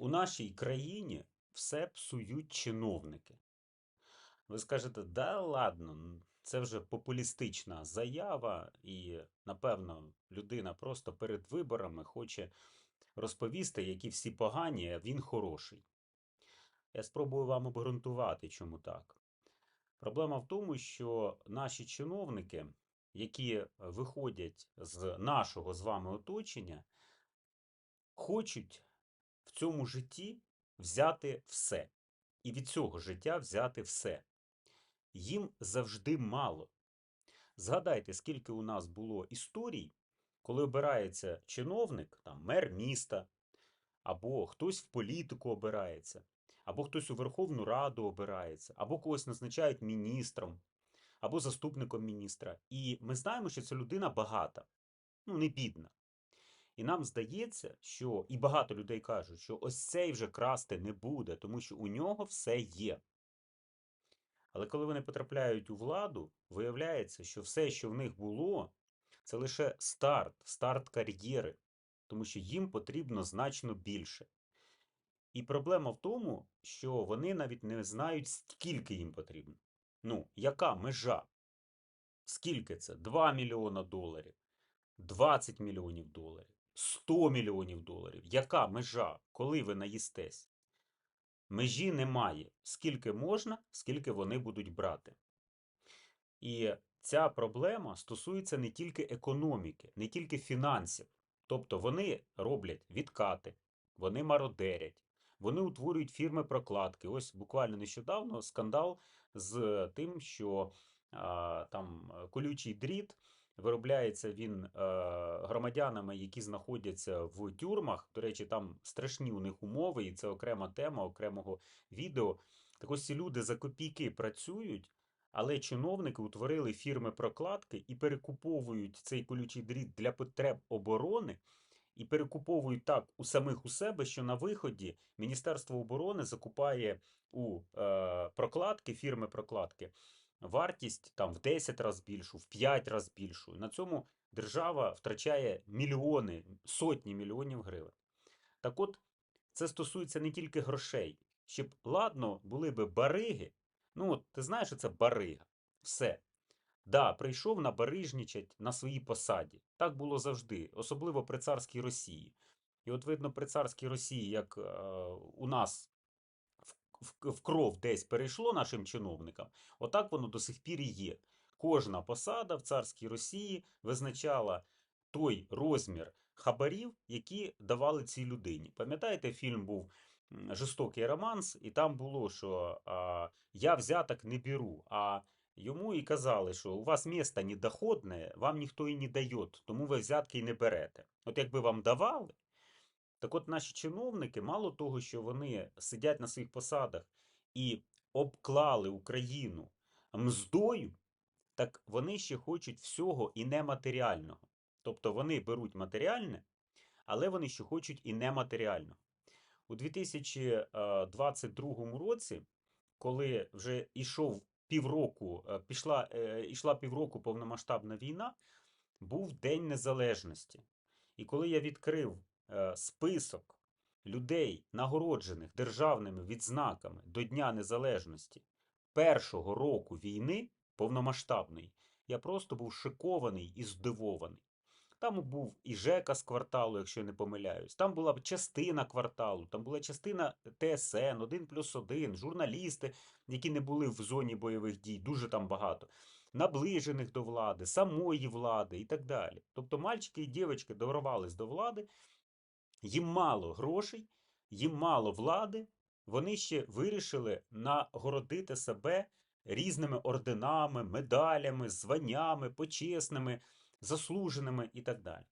У нашій країні все псують чиновники. Ви скажете, да ладно, це вже популістична заява, і, напевно, людина просто перед виборами хоче розповісти, які всі погані, а він хороший. Я спробую вам обґрунтувати, чому так. Проблема в тому, що наші чиновники, які виходять з нашого з вами оточення, хочуть в цьому житті взяти все. І від цього життя взяти все. Їм завжди мало. Згадайте, скільки у нас було історій, коли обирається чиновник, там, мер міста, або хтось в політику обирається, або хтось у Верховну Раду обирається, або когось назначають міністром, або заступником міністра. І ми знаємо, що ця людина багата, ну не бідна. І нам здається, що і багато людей кажуть, що ось цей вже красти не буде, тому що у нього все є. Але коли вони потрапляють у владу, виявляється, що все, що в них було, це лише старт, старт кар'єри, тому що їм потрібно значно більше. І проблема в тому, що вони навіть не знають, скільки їм потрібно. Ну, яка межа? Скільки це? 2 мільйона доларів, 20 мільйонів доларів, 100 мільйонів доларів. Яка межа, коли ви наїстесь? Межі немає. Скільки можна, скільки вони будуть брати. І ця проблема стосується не тільки економіки, не тільки фінансів. Тобто вони роблять відкати, вони мародерять, вони утворюють фірми прокладки. Ось буквально нещодавно скандал з тим, що а, там е, колючий дріт виробляється він е, громадянами, які знаходяться в тюрмах. До речі, там страшні у них умови, і це окрема тема окремого відео. Так ось ці люди за копійки працюють. Але чиновники утворили фірми прокладки і перекуповують цей колючий дріт для потреб оборони, і перекуповують так у самих у себе, що на виході Міністерство оборони закупає у е, прокладки, фірми прокладки, вартість там в 10 разів більшу, в 5 разів більшу. На цьому держава втрачає мільйони, сотні мільйонів гривень. Так от, це стосується не тільки грошей. Щоб ладно, були би бариги. Ну, от ти знаєш, що це барига. Все. Да, прийшов на барижничать на своїй посаді. Так було завжди, особливо при царській Росії. І от видно, при царській Росії, як е, у нас в, кров десь перейшло нашим чиновникам, отак воно до сих пір і є. Кожна посада в царській Росії визначала той розмір хабарів, які давали цій людині. Пам'ятаєте, фільм був Жорстокий романс, і там було, що а, я взяток не беру. А йому і казали, що у вас місто недоходне, вам ніхто і не дає, тому ви взятки і не берете. От якби вам давали, так от наші чиновники, мало того, що вони сидять на своїх посадах і обклали Україну мздою, так вони ще хочуть всього і нематеріального. Тобто вони беруть матеріальне, але вони ще хочуть і нематеріального. У 2022 році, коли вже йшов півроку, е, пішла, е, йшла півроку повномасштабна війна, був День Незалежності. І коли я відкрив е, список людей, нагороджених державними відзнаками до Дня Незалежності першого року війни повномасштабної, я просто був шокований і здивований. Там був і Жека з кварталу, якщо я не помиляюсь. Там була частина кварталу, там була частина ТСН, 1 плюс 1, журналісти, які не були в зоні бойових дій, дуже там багато, наближених до влади, самої влади і так далі. Тобто мальчики і дівчатки дорвались до влади, їм мало грошей, їм мало влади, вони ще вирішили нагородити себе різними орденами, медалями, званнями, почесними, заслуженими і так далі.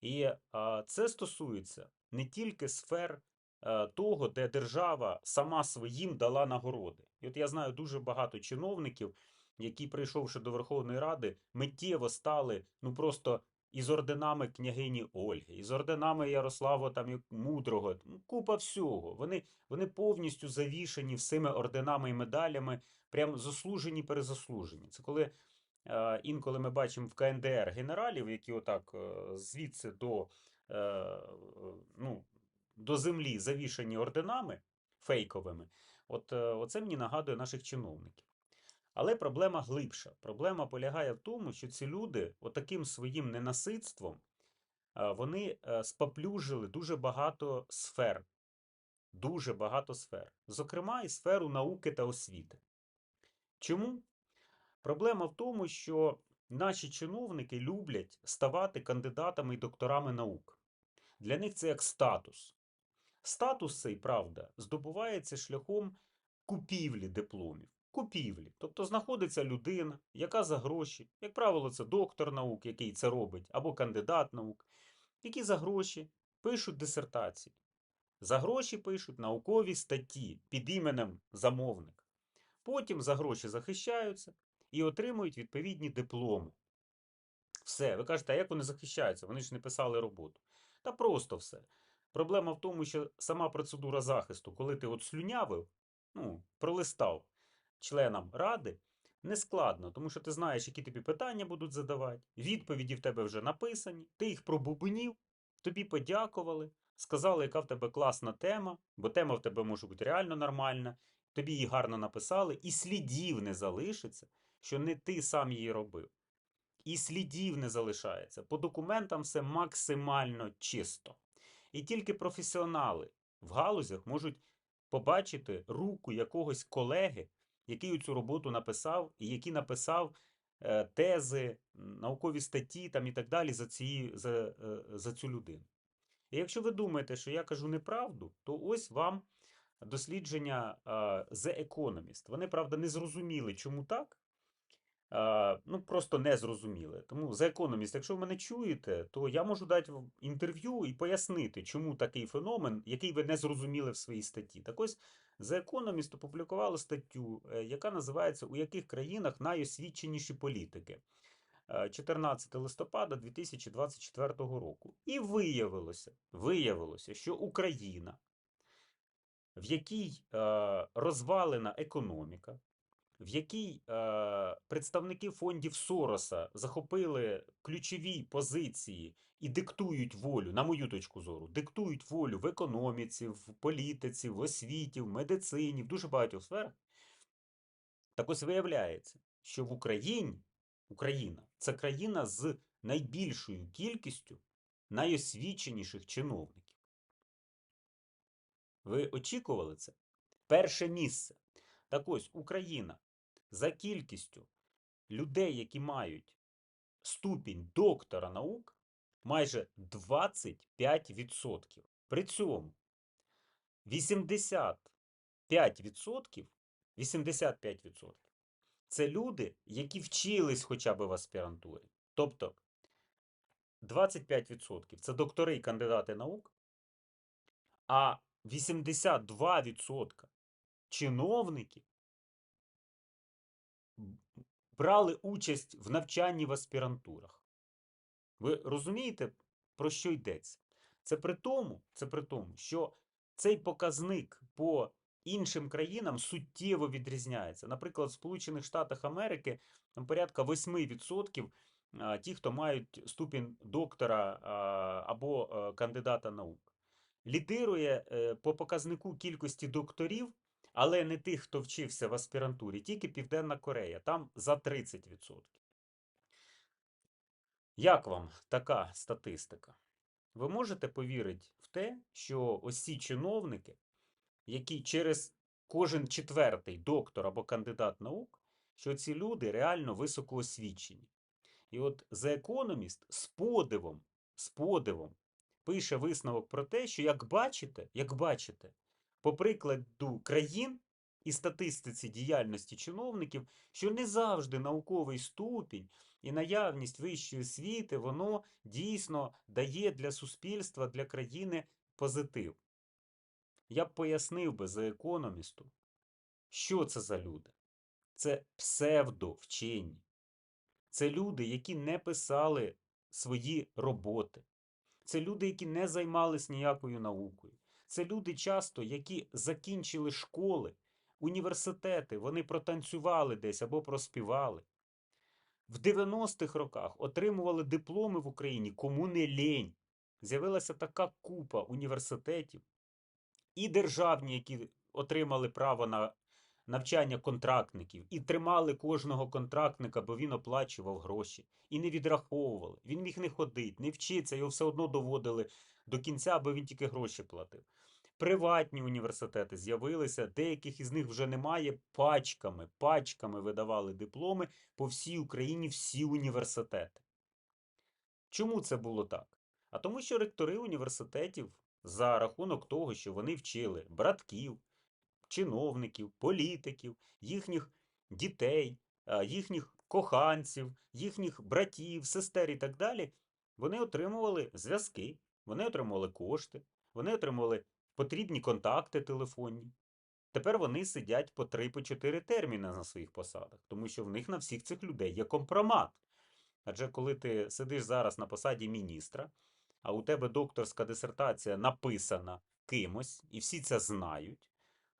І а, це стосується не тільки сфер е, того, де держава сама своїм дала нагороди. І от я знаю дуже багато чиновників, які, прийшовши до Верховної Ради, миттєво стали ну просто із орденами княгині Ольги, із орденами Ярослава там Мудрого, ну, купа всього. Вони, вони повністю завішені всіми орденами і медалями, прям заслужені, перезаслужені. Це коли е, інколи ми бачимо в КНДР генералів, які отак е, звідси до е, ну, до землі завішані орденами фейковими, от е, оце мені нагадує наших чиновників. Але проблема глибша. Проблема полягає в тому, що ці люди, отаким своїм ненаситством, е, вони е, споплюжили дуже багато сфер. Дуже багато сфер. Зокрема, і сферу науки та освіти. Чому? Проблема в тому, що наші чиновники люблять ставати кандидатами і докторами наук. Для них це як статус. Статус цей, правда, здобувається шляхом купівлі дипломів. Купівлі. Тобто знаходиться людина, яка за гроші, як правило, це доктор наук, який це робить, або кандидат наук, які за гроші пишуть дисертації. За гроші пишуть наукові статті під іменем замовник. Потім за гроші захищаються і отримують відповідні дипломи. Все, ви кажете, а як вони захищаються? Вони ж не писали роботу. Та просто все. Проблема в тому, що сама процедура захисту, коли ти от слюнявив, ну, пролистав членам ради, не складно, тому що ти знаєш, які тобі питання будуть задавати, відповіді в тебе вже написані, ти їх пробубнів, тобі подякували, сказали, яка в тебе класна тема, бо тема в тебе може бути реально нормальна, тобі її гарно написали, і слідів не залишиться, що не ти сам її робив. І слідів не залишається. По документам все максимально чисто. І тільки професіонали в галузях можуть побачити руку якогось колеги, який цю роботу написав, і який написав е, тези, наукові статті там, і так далі за, ці, за, е, за цю людину. І якщо ви думаєте, що я кажу неправду, то ось вам дослідження The Economist. Вони, правда, не зрозуміли, чому так. Е, ну, просто не зрозуміли. Тому The Economist, якщо ви мене чуєте, то я можу дати інтерв'ю і пояснити, чому такий феномен, який ви не зрозуміли в своїй статті. Так ось The Economist опублікувало статтю, е, яка називається У яких країнах найосвіченіші політики. Е, 14 листопада 2024 року. І виявилося, виявилося, що Україна, в якій е, розвалена економіка, в якій е, представники фондів Сороса захопили ключові позиції і диктують волю, на мою точку зору, диктують волю в економіці, в політиці, в освіті, в медицині, в дуже багатьох сферах. Так ось виявляється, що в Україні Україна це країна з найбільшою кількістю найосвіченіших чиновників. Ви очікували це? Перше місце. Так ось Україна за кількістю людей, які мають ступінь доктора наук, майже 25%. При цьому 85%, 85% це люди, які вчились хоча б в аспірантурі. Тобто 25% це доктори і кандидати наук, а 82% чиновників брали участь в навчанні в аспірантурах. Ви розумієте, про що йдеться? Це при тому, це при тому, що цей показник по іншим країнам суттєво відрізняється. Наприклад, в Сполучених Штатах Америки там порядка 8% ті, хто мають ступінь доктора або кандидата наук. Лідирує е, по показнику кількості докторів, але не тих, хто вчився в аспірантурі, тільки Південна Корея, там за 30%. Як вам така статистика? Ви можете повірити в те, що ось ці чиновники, які через кожен четвертий доктор або кандидат наук, що ці люди реально високоосвічені. І от The Economist з подивом, з подивом пише висновок про те, що як бачите, як бачите, по прикладу країн і статистиці діяльності чиновників, що не завжди науковий ступінь і наявність вищої освіти, воно дійсно дає для суспільства, для країни позитив. Я б пояснив би за економісту, що це за люди? Це псевдовчені. Це люди, які не писали свої роботи. Це люди, які не займались ніякою наукою. Це люди часто, які закінчили школи, університети, вони протанцювали десь або проспівали. В 90-х роках отримували дипломи в Україні кому не лень. з'явилася така купа університетів, і державні, які отримали право на навчання контрактників, і тримали кожного контрактника, бо він оплачував гроші, і не відраховували. Він міг не ходити, не вчитися, його все одно доводили до кінця, бо він тільки гроші платив. Приватні університети з'явилися, деяких із них вже немає. Пачками, пачками видавали дипломи по всій Україні, всі університети. Чому це було так? А тому, що ректори університетів за рахунок того, що вони вчили братків, чиновників, політиків, їхніх дітей, їхніх коханців, їхніх братів, сестер і так далі, вони отримували зв'язки, вони отримували кошти, вони отримували потрібні контакти телефонні. Тепер вони сидять по 3-4 терміни на своїх посадах, тому що в них на всіх цих людей є компромат. Адже коли ти сидиш зараз на посаді міністра, а у тебе докторська дисертація написана кимось, і всі це знають,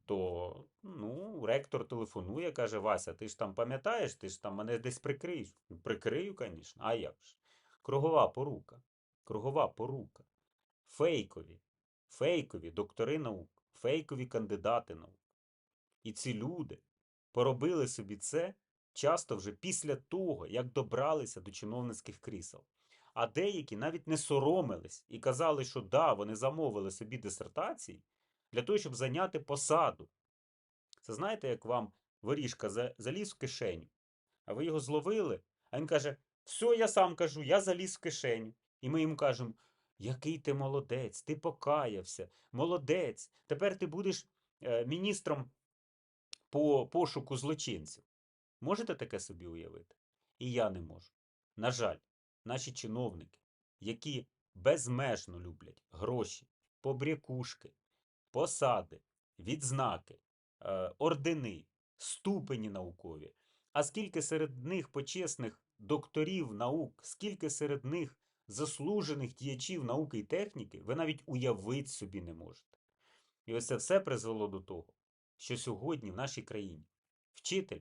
то ну, ректор телефонує, каже: Вася, ти ж там пам'ятаєш, ти ж там мене десь прикриєш. Прикрию, звісно, а як ж? Кругова порука. Кругова порука. Фейкові. Фейкові доктори наук, фейкові кандидати наук. І ці люди поробили собі це часто вже після того, як добралися до чиновницьких крісел. А деякі навіть не соромились і казали, що да, вони замовили собі дисертації для того, щоб зайняти посаду. Це знаєте, як вам воріжка заліз в кишеню, а ви його зловили, а він каже: все, я сам кажу, я заліз в кишеню. І ми йому кажемо: який ти молодець, ти покаявся, молодець. Тепер ти будеш е, міністром по пошуку злочинців. Можете таке собі уявити? І я не можу. На жаль, наші чиновники, які безмежно люблять гроші, побрякушки, посади, відзнаки, е, ордени, ступені наукові. А скільки серед них почесних докторів наук, скільки серед них заслужених діячів науки і техніки, ви навіть уявити собі не можете. І ось це все призвело до того, що сьогодні в нашій країні вчитель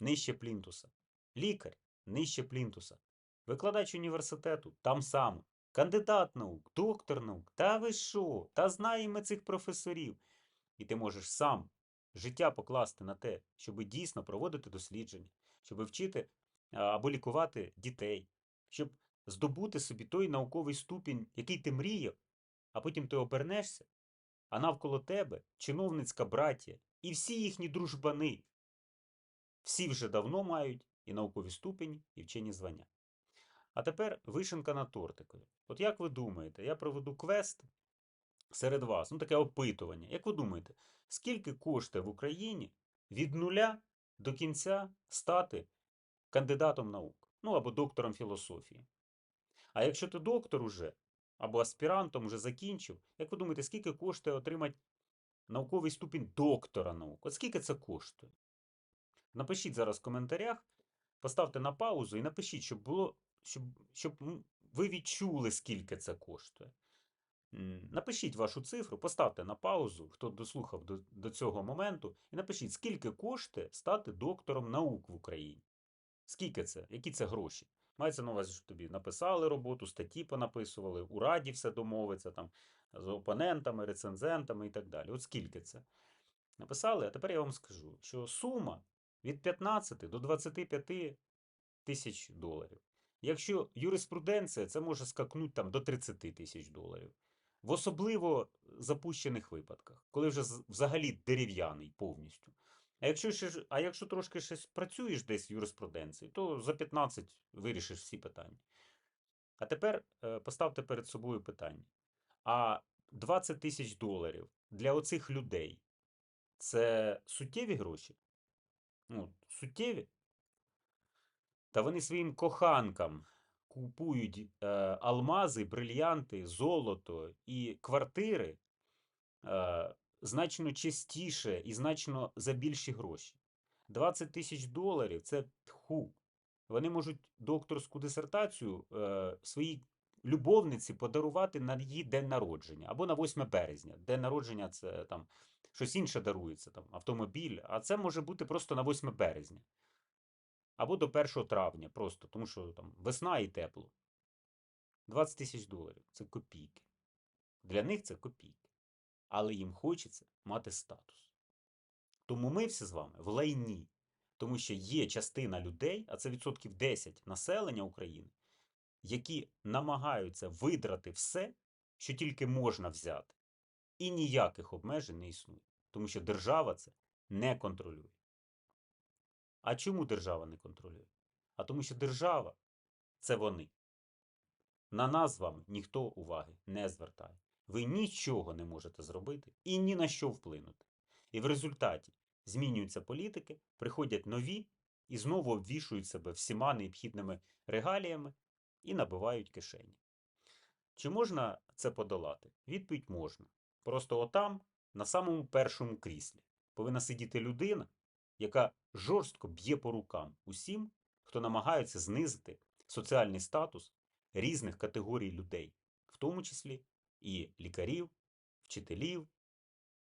нижче плінтуса, лікар нижче плінтуса, викладач університету там само, кандидат наук, доктор наук. Та ви що? Та знаємо цих професорів. І ти можеш сам життя покласти на те, щоб дійсно проводити дослідження, щоб вчити або лікувати дітей, щоб здобути собі той науковий ступінь, який ти мріяв, а потім ти обернешся, а навколо тебе чиновницька братія і всі їхні дружбани. Всі вже давно мають і наукові ступені, і вчені звання. А тепер вишенка на тортикові. От як ви думаєте, я проведу квест серед вас, ну таке опитування. Як ви думаєте, скільки коштує в Україні від нуля до кінця стати кандидатом наук? Ну або доктором філософії? А якщо ти доктор уже, або аспірантом уже закінчив, як ви думаєте, скільки коштує отримати науковий ступінь доктора наук? От скільки це коштує? Напишіть зараз в коментарях, поставте на паузу і напишіть, щоб було, щоб, щоб ви відчули, скільки це коштує. Напишіть вашу цифру, поставте на паузу, хто дослухав до, до цього моменту, і напишіть, скільки коштує стати доктором наук в Україні. Скільки це? Які це гроші? Мається на увазі, що тобі написали роботу, статті понаписували, у раді все домовиться там з опонентами, рецензентами і так далі. От скільки це? Написали, а тепер я вам скажу, що сума від 15 до 25 тисяч доларів. Якщо юриспруденція, це може скакнути там до 30 тисяч доларів. В особливо запущених випадках, коли вже взагалі дерев'яний повністю. А якщо, ще, а якщо трошки щось працюєш десь в юриспруденції, то за 15 вирішиш всі питання. А тепер е, поставте перед собою питання. А 20 тисяч доларів для оцих людей це суттєві гроші? Ну, суттєві? Та вони своїм коханкам купують е, алмази, брильянти, золото і квартири е, значно частіше і значно за більші гроші. 20 тисяч доларів це тху. Вони можуть докторську дисертацію е, своїй любовниці подарувати на її день народження або на 8 березня. День народження це там щось інше дарується, там автомобіль, а це може бути просто на 8 березня. Або до 1 травня, просто тому що там весна і тепло. 20 тисяч доларів це копійки. Для них це копійки. Але їм хочеться мати статус. Тому ми всі з вами в лайні. Тому що є частина людей, а це відсотків 10 населення України, які намагаються видрати все, що тільки можна взяти. І ніяких обмежень не існує. Тому що держава це не контролює. А чому держава не контролює? А тому що держава це вони. На нас з вами ніхто уваги не звертає. Ви нічого не можете зробити і ні на що вплинути. І в результаті змінюються політики, приходять нові і знову обвішують себе всіма необхідними регаліями і набивають кишені. Чи можна це подолати? Відповідь можна. Просто отам, на самому першому кріслі, повинна сидіти людина, яка жорстко б'є по рукам усім, хто намагається знизити соціальний статус різних категорій людей, в тому числі і лікарів, вчителів,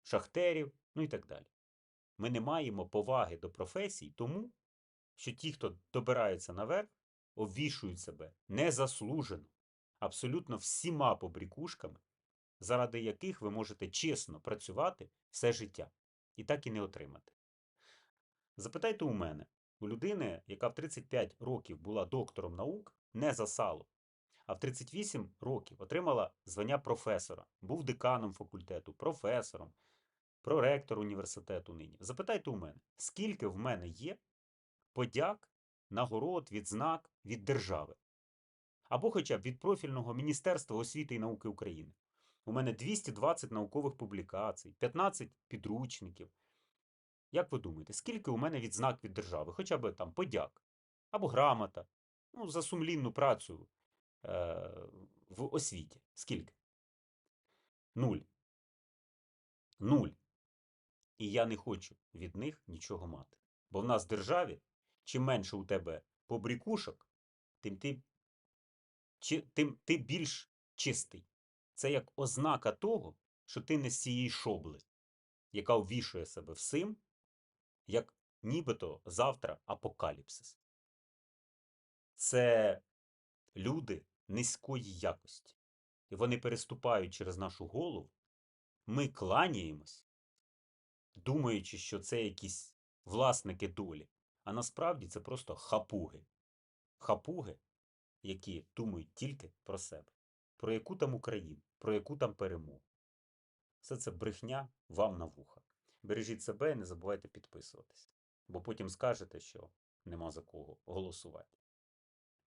шахтерів, ну і так далі. Ми не маємо поваги до професій, тому що ті, хто добирається наверх, обвішують себе незаслужено, абсолютно всіма побрікушками, заради яких ви можете чесно працювати все життя і так і не отримати. Запитайте у мене, у людини, яка в 35 років була доктором наук, не за сало, а в 38 років отримала звання професора, був деканом факультету, професором, проректор університету нині. Запитайте у мене, скільки в мене є подяк, нагород, відзнак від держави? Або хоча б від профільного Міністерства освіти і науки України. У мене 220 наукових публікацій, 15 підручників. Як ви думаєте, скільки у мене відзнак від держави? Хоча б там подяк або грамота ну, за сумлінну працю в освіті? Скільки? Нуль. Нуль. І я не хочу від них нічого мати. Бо в нас в державі, чим менше у тебе побрікушок, тим ти, чи, тим ти більш чистий. Це як ознака того, що ти не з цієї шобли, яка ввішує себе всім, як нібито завтра апокаліпсис. Це люди низької якості. І вони переступають через нашу голову. Ми кланяємось, думаючи, що це якісь власники долі. А насправді це просто хапуги. Хапуги, які думають тільки про себе. Про яку там Україну, про яку там перемогу. Все це брехня вам на вуха. Бережіть себе і не забувайте підписуватись. Бо потім скажете, що нема за кого голосувати.